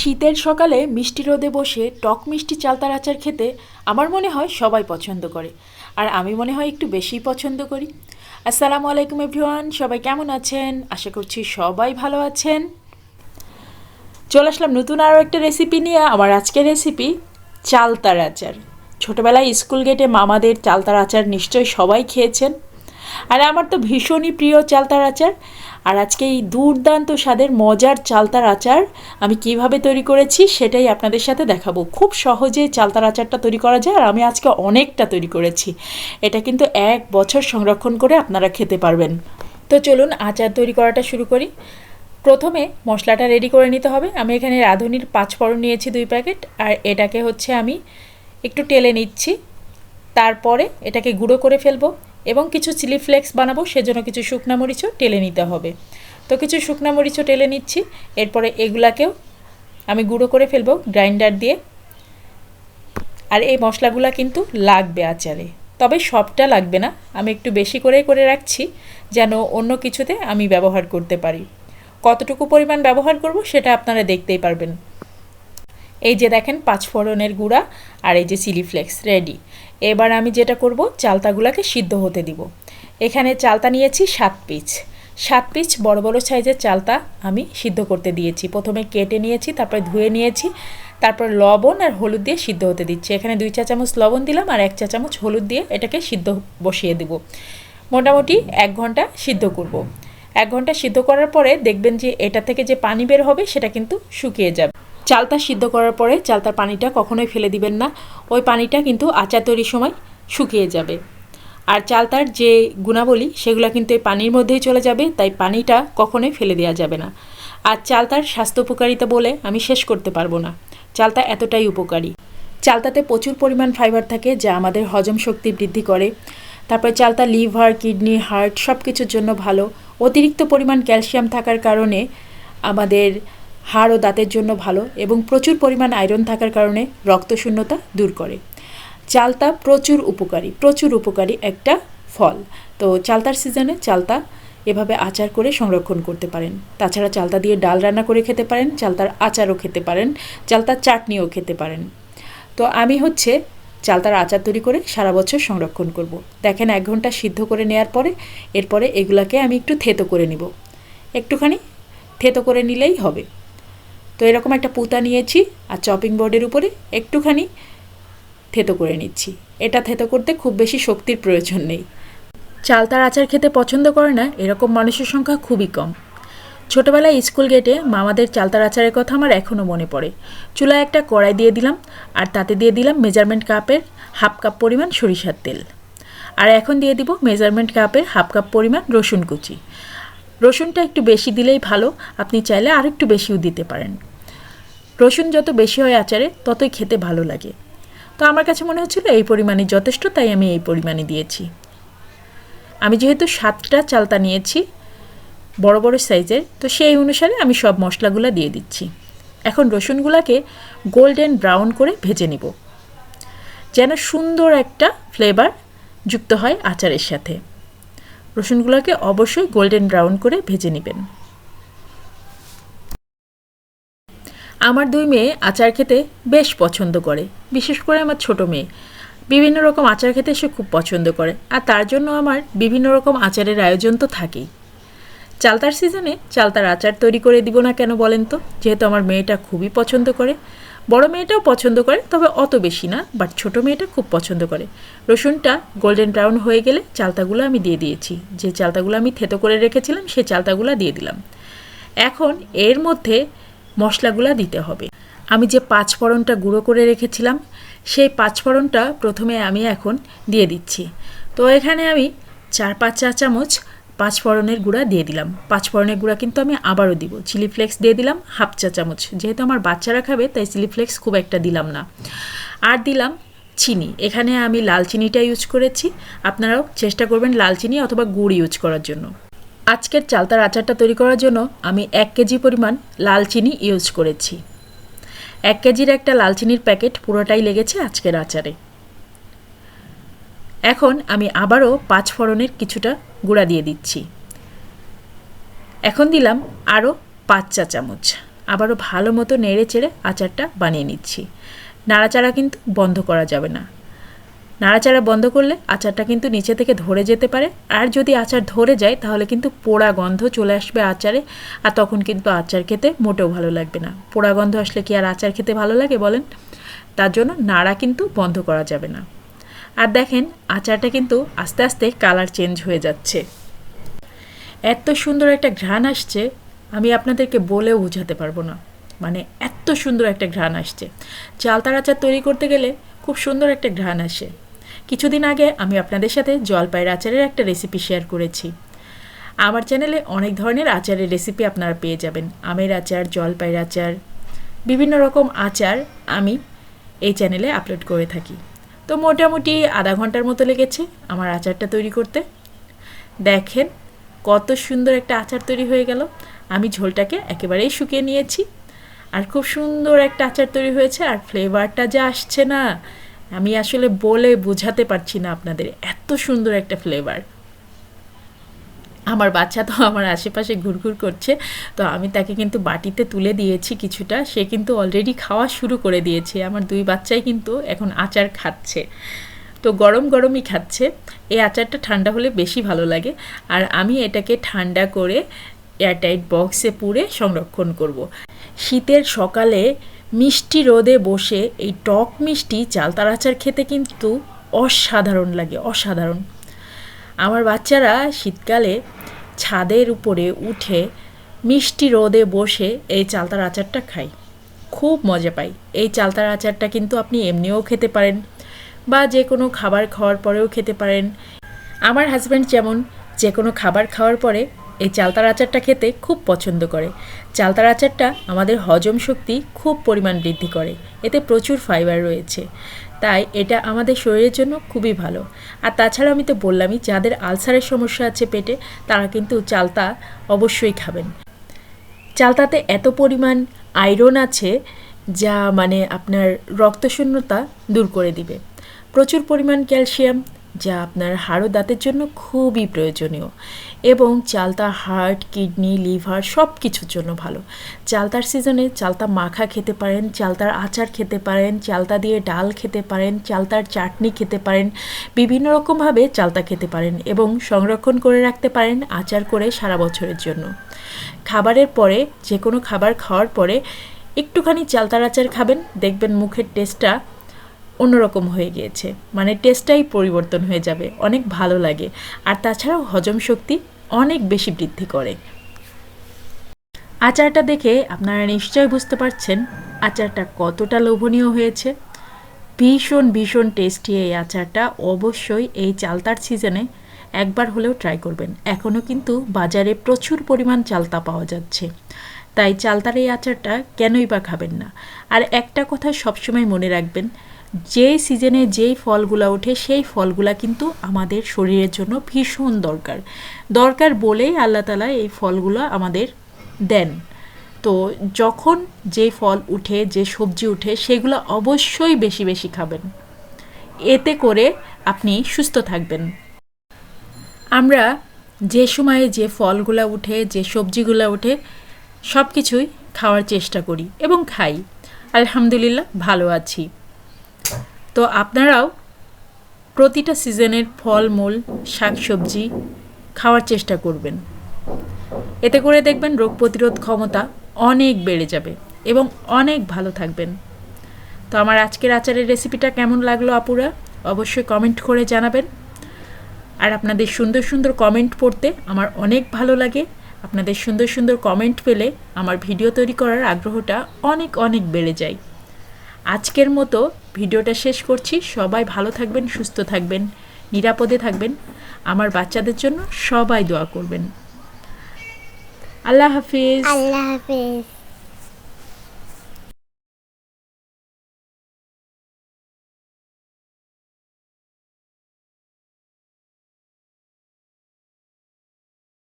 শীতের সকালে মিষ্টি রোদে বসে টক মিষ্টি চালতার আচার খেতে আমার মনে হয় সবাই পছন্দ করে। আর আমি মনে হয় একটু বেশিই পছন্দ করি। আসসালামু আলাইকুম এভরিওয়ান, সবাই কেমন আছেন? আশা করছি সবাই ভালো আছেন। চলে আসলাম নতুন আরও একটা রেসিপি নিয়ে। আমার আজকের রেসিপি চালতার আচার। ছোটোবেলায় স্কুল গেটে মামাদের চালতার আচার নিশ্চয়ই সবাই খেয়েছেন। আর আমার তো ভীষণই প্রিয় চালতার আচার। আর আজকে এই দুর্দান্ত স্বাদের মজার চালতার আচার আমি কীভাবে তৈরি করেছি সেটাই আপনাদের সাথে দেখাবো। খুব সহজে চালতার আচারটা তৈরি করা যায় আর আমি আজকে অনেকটা তৈরি করেছি। এটা কিন্তু এক বছর সংরক্ষণ করে আপনারা খেতে পারবেন। তো চলুন আচার তৈরি করাটা শুরু করি। প্রথমে মশলাটা রেডি করে নিতে হবে। আমি এখানে রাঁধুনির পাঁচ ফোড়ন নিয়েছি দুই প্যাকেট। আর এটাকে হচ্ছে আমি একটু টেলে নিচ্ছি। তারপরে এটাকে গুঁড়ো করে ফেলব। এবং কিছু চিলি ফ্লেক্স বানাবো, সেজন্য কিছু শুকনা মরিচও টেলে নিতে হবে। তো কিছু শুকনা মরিচও টেলে নিচ্ছি, এরপরে এগুলাকেও আমি গুঁড়ো করে ফেলব গ্রাইন্ডার দিয়ে। আর এই মশলাগুলো কিন্তু লাগবে আচারে, তবে সবটা লাগবে না, আমি একটু বেশি করে করে রাখছি, যেন অন্য কিছুতে আমি ব্যবহার করতে পারি। কতটুকু পরিমাণ ব্যবহার করব সেটা আপনারা দেখতেই পারবেন। এই যে দেখেন পাঁচ ফোড়নের গুঁড়া আর এই যে চিলি ফ্লেক্স রেডি এবার আমি যেটা করব, চালতাগুলোকে সিদ্ধ হতে দিব। এখানে চালতা নিয়েছি সাত পিচ। সাত পিচ বড় বড় সাইজের চালতা আমি সিদ্ধ করতে দিয়েছি। প্রথমে কেটে নিয়েছি, তারপরে ধুয়ে নিয়েছি, তারপর লবণ আর হলুদ দিয়ে সিদ্ধ হতে দিচ্ছি। এখানে দুই চা চামচ লবণ দিলাম আর এক চা চামচ হলুদ দিয়ে এটাকে সিদ্ধ বসিয়ে দেব। মোটামুটি এক ঘণ্টা সিদ্ধ করব। এক ঘণ্টা সিদ্ধ করার পরে দেখবেন যে এটা থেকে যে পানি বের হবে, সেটা কিন্তু শুকিয়ে যাবে। চালতা সিদ্ধ করার পরে চালতার পানিটা কখনোই ফেলে দিবেন না। ওই পানিটা কিন্তু আচার তৈরির সময় শুকিয়ে যাবে। আর চালতার যে গুণাবলী, সেগুলো কিন্তু এই পানির মধ্যেই চলে যাবে, তাই পানিটা কখনোই ফেলে দেওয়া যাবে না। আর চালতার স্বাস্থ্য উপকারিতা বলে আমি শেষ করতে পারব না। চালতা এতটাই উপকারী। চালতাতে প্রচুর পরিমাণ ফাইবার থাকে, যা আমাদের হজম শক্তি বৃদ্ধি করে। তারপরে চালতা লিভার, কিডনি, হার্ট সব কিছুর জন্য ভালো। অতিরিক্ত পরিমাণ ক্যালসিয়াম থাকার কারণে আমাদের হাড় ও দাঁতের জন্য ভালো এবং প্রচুর পরিমাণ আয়রন থাকার কারণে রক্তশূন্যতা দূর করে। চালতা প্রচুর উপকারী প্রচুর উপকারী একটা ফল। তো চালতার সিজনে চালতা এভাবে আচার করে সংরক্ষণ করতে পারেন। তাছাড়া চালতা দিয়ে ডাল রান্না করে খেতে পারেন, চালতার আচারও খেতে পারেন, চালতার চাটনিও খেতে পারেন। তো আমি হচ্ছে চালতার আচার তৈরি করে সারা বছর সংরক্ষণ করব। দেখেন এক ঘণ্টা সিদ্ধ করে নেওয়ার পরে এরপরে এগুলাকে আমি একটু থেতো করে নিব। একটুখানি থেতো করে নিলেই হবে। তো এরকম একটা পুতা নিয়েছি আর চপিং বোর্ডের উপরে একটুখানি থেতো করে নিচ্ছি। এটা থেতো করতে খুব বেশি শক্তির প্রয়োজন নেই। চালতার আচার খেতে পছন্দ করে না, এরকম মানুষের সংখ্যা খুবই কম। ছোটোবেলায় স্কুল গেটে মামাদের চালতার আচারের কথা আমার এখনও মনে পড়ে। চুলায় একটা কড়াই দিয়ে দিলাম আর তাতে দিয়ে দিলাম মেজারমেন্ট কাপের হাফ কাপ পরিমাণ সরিষার তেল। আর এখন দিয়ে দিব মেজারমেন্ট কাপের হাফ কাপ পরিমাণ রসুন কুচি। রসুনটা একটু বেশি দিলেই ভালো, আপনি চাইলে আর একটু বেশিও দিতে পারেন। রসুন যত বেশি হয় আচারে, ততই খেতে ভালো লাগে। তো আমার কাছে মনে হচ্ছিল এই পরিমাণে যথেষ্ট, তাই আমি এই পরিমাণে দিয়েছি। আমি যেহেতু সাতটা চালতা নিয়েছি, বড় বড় সাইজের, তো সেই অনুসারে আমি সব মশলাগুলো দিয়ে দিচ্ছি। এখন রসুনগুলোকে গোল্ডেন ব্রাউন করে ভেজে নিব। যেন সুন্দর একটা ফ্লেভার যুক্ত হয় আচারের সাথে। রসুনগুলোকে অবশ্যই গোল্ডেন ব্রাউন করে ভেজে নেবেন। আমার দুই মেয়ে আচার খেতে বেশ পছন্দ করে, বিশেষ করে আমার ছোট মেয়ে। বিভিন্ন রকম আচার খেতে সে খুব পছন্দ করে, আর তার জন্য আমার বিভিন্ন রকম আচারের আয়োজন তো থাকেই। চালতার সিজনে চালতার আচার তৈরি করে দিব না কেন বলেন তো? যেহেতু আমার মেয়েটা খুবই পছন্দ করে বড় মেয়েটাও পছন্দ করে, তবে অত বেশি না বাট ছোট মেয়েটা খুব পছন্দ করে। রসুনটা গোল্ডেন ব্রাউন হয়ে গেলে চালতাগুলো আমি দিয়ে দিয়েছি। যে চালতাগুলো আমি থেতো করে রেখেছিলাম সেই চালতাগুলো দিয়ে দিলাম। এখন এর মধ্যে মশলাগুলো দিতে হবে। আমি যে পাঁচ ফোড়নটা গুঁড়ো করে রেখেছিলাম, সেই পাঁচ ফোড়নটা প্রথমে আমি এখন দিয়ে দিচ্ছি। তো এখানে আমি চার পাঁচ চা চামচ পাঁচ ফোড়নের গুঁড়া দিয়ে দিলাম। পাঁচ ফোড়নের গুঁড়া কিন্তু আমি আবারও দিব। চিলি ফ্লেক্স দিয়ে দিলাম হাফ চা চামচ। যেহেতু আমার বাচ্চারা খাবে, তাই চিলি ফ্লেক্স খুব একটা দিলাম না। আর দিলাম চিনি। এখানে আমি লাল চিনিটা ইউজ করেছি। আপনারাও চেষ্টা করবেন লাল চিনি অথবা গুড় ইউজ করার জন্য। আজকের চালতার আচারটা তৈরি করার জন্য আমি এক কেজি পরিমাণ লাল চিনি ইউজ করেছি। এক কেজির একটা লাল চিনির প্যাকেট পুরোটাই লেগেছে আজকের আচারে। এখন আমি আবারও পাঁচ ফোড়নের কিছুটা গুঁড়া দিয়ে দিচ্ছি। এখন দিলাম আরও পাঁচ চা চামচ। আবারও ভালো মতো নেড়ে চেড়ে আচারটা বানিয়ে নিচ্ছি। নাড়াচাড়া কিন্তু বন্ধ করা যাবে না। নাড়াচাড়া বন্ধ করলে আচারটা কিন্তু নিচে থেকে ধরে যেতে পারে। আর যদি আচার ধরে যায়, তাহলে কিন্তু পোড়া গন্ধ চলে আসবে আচারে। আর তখন কিন্তু আচার খেতে মোটেও ভালো লাগবে না। পোড়া গন্ধ আসলে কি আর আচার খেতে ভালো লাগে বলেন? তার জন্য নাড়া কিন্তু বন্ধ করা যাবে না। আর দেখেন, আচারটা কিন্তু আস্তে আস্তে কালার চেঞ্জ হয়ে যাচ্ছে। এত সুন্দর একটা ঘ্রাণ আসছে, আমি আপনাদেরকে বলেও বোঝাতে পারব না। মানে এত সুন্দর একটা ঘ্রাণ আসছে। চালতার আচার তৈরি করতে গেলে খুব সুন্দর একটা ঘ্রাণ আসে। কিছুদিন আগে আমি আপনাদের সাথে জলপাইয়ের আচারের একটা রেসিপি শেয়ার করেছি। আমার চ্যানেলে অনেক ধরনের আচারের রেসিপি আপনারা পেয়ে যাবেন। আমের আচার, জলপাইয়ের আচার, বিভিন্ন রকম আচার আমি এই চ্যানেলে আপলোড করে থাকি। তো মোটামুটি আধা ঘণ্টার মতো লেগেছে আমার আচারটা তৈরি করতে। দেখেন কত সুন্দর একটা আচার তৈরি হয়ে গেল। আমি ঝোলটাকে একেবারেই শুকিয়ে নিয়েছি। আর খুব সুন্দর একটা আচার তৈরি হয়েছে আর ফ্লেভারটা যা আসছে না, আমি আসলে বলে বোঝাতে পারছি না আপনাদের। এত সুন্দর একটা ফ্লেভার। আমার বাচ্চা তো আমার আশেপাশে ঘুরঘুর করছে, তো আমি তাকে কিন্তু বাটিতে তুলে দিয়েছি কিছুটা। সে কিন্তু অলরেডি খাওয়া শুরু করে দিয়েছে। আমার দুই বাচ্চাই কিন্তু এখন আচার খাচ্ছে। তো গরম গরমই খাচ্ছে। এই আচারটা ঠান্ডা হলে বেশি ভালো লাগে। আর আমি এটাকে ঠান্ডা করে এয়ারটাইট বক্সে পুরে সংরক্ষণ করব। শীতের সকালে মিষ্টি রোদে বসে এই টক মিষ্টি চালতার আচার খেতে কিন্তু অসাধারণ লাগে, অসাধারণ। আমার বাচ্চারা শীতকালে ছাদের উপরে উঠে মিষ্টি রোদে বসে এই চালতার আচারটা খায়। খুব মজা পাই এই চালতার আচারটা কিন্তু আপনি এমনিও খেতে পারেন বা যে কোনো খাবার খাওয়ার পরেও খেতে পারেন। আমার হাজব্যান্ড যেমন যে কোনো খাবার খাওয়ার পরে এই চালতার আচারটা খেতে খুব পছন্দ করে। চালতার আচারটা আমাদের হজম শক্তি খুব পরিমাণ বৃদ্ধি করে। এতে প্রচুর ফাইবার রয়েছে। তাই এটা আমাদের শরীরের জন্য খুবই ভালো। আর তাছাড়া আমি তো বললামই, যাদের আলসারের সমস্যা আছে পেটে, তারা কিন্তু চালতা অবশ্যই খাবেন। চালতাতে এত পরিমাণ আয়রন আছে যা মানে আপনার রক্তশূন্যতা দূর করে দিবে। প্রচুর পরিমাণ ক্যালসিয়াম যা আপনার হাড় দাঁতের জন্য খুবই প্রয়োজনীয় এবং চালতা হার্ট, কিডনি, লিভার সব কিছুর জন্য ভালো। চালতার সিজনে চালতা মাখা খেতে পারেন, চালতার আচার খেতে পারেন, চালতা দিয়ে ডাল খেতে পারেন, চালতার চাটনি খেতে পারেন, বিভিন্ন রকমভাবে চালতা খেতে পারেন এবং সংরক্ষণ করে রাখতে পারেন আচার করে সারা বছরের জন্য। খাবারের পরে যে কোনো খাবার খাওয়ার পরে একটুখানি চালতার আচার খাবেন, দেখবেন মুখের টেস্টটা অন্যরকম হয়ে গিয়েছে। মানে টেস্টটাই পরিবর্তন হয়ে যাবে। অনেক ভালো লাগে। আর তাছাড়াও হজম শক্তি অনেক বেশি বৃদ্ধি করে। আচারটা দেখে আপনারা নিশ্চয় বুঝতে পারছেন আচারটা কতটা লোভনীয় হয়েছে। ভীষণ ভীষণ টেস্টি এই আচারটা অবশ্যই এই চালতার সিজনে একবার হলেও ট্রাই করবেন। এখনও কিন্তু বাজারে প্রচুর পরিমাণ চালতা পাওয়া যাচ্ছে। তাই চালতার এই আচারটা কেনই বা খাবেন না। আর একটা কথা সবসময় মনে রাখবেন যে সিজনে যেই ফলগুলো ওঠে, সেই ফলগুলা কিন্তু আমাদের শরীরের জন্য ভীষণ দরকার। দরকার বলেই আল্লাহ তালা এই ফলগুলো আমাদের দেন। তো যখন যে ফল উঠে, যে সবজি উঠে, সেগুলো অবশ্যই বেশি বেশি খাবেন। এতে করে আপনি সুস্থ থাকবেন। আমরা যে সময়ে যে ফলগুলো উঠে, যে সবজিগুলো উঠে সব কিছুই খাওয়ার চেষ্টা করি এবং খাই। আলহামদুলিল্লাহ, ভালো আছি। তো আপনারাও প্রতিটা সিজনের ফলমূল, শাকসবজি খাওয়ার চেষ্টা করবেন। এতে করে দেখবেন রোগ প্রতিরোধ ক্ষমতা অনেক বেড়ে যাবে এবং অনেক ভালো থাকবেন। তো আমার আজকের আচারের রেসিপিটা কেমন লাগল আপুরা? অবশ্যই কমেন্ট করে জানাবেন। আর আপনাদের সুন্দর সুন্দর কমেন্ট পড়তে আমার অনেক ভালো লাগে। আপনাদের সুন্দর সুন্দর কমেন্ট পেলে আমার ভিডিও তৈরি করার আগ্রহটা অনেক অনেক বেড়ে যায়। আজকের মতো ভিডিওটা শেষ করছি। সবাই ভালো থাকবেন, সুস্থ থাকবেন, নিরাপদে থাকবেন। আমার বাচ্চাদের জন্য সবাই দোয়া করবেন। আল্লাহ হাফিজ। আল্লাহ হাফিজ।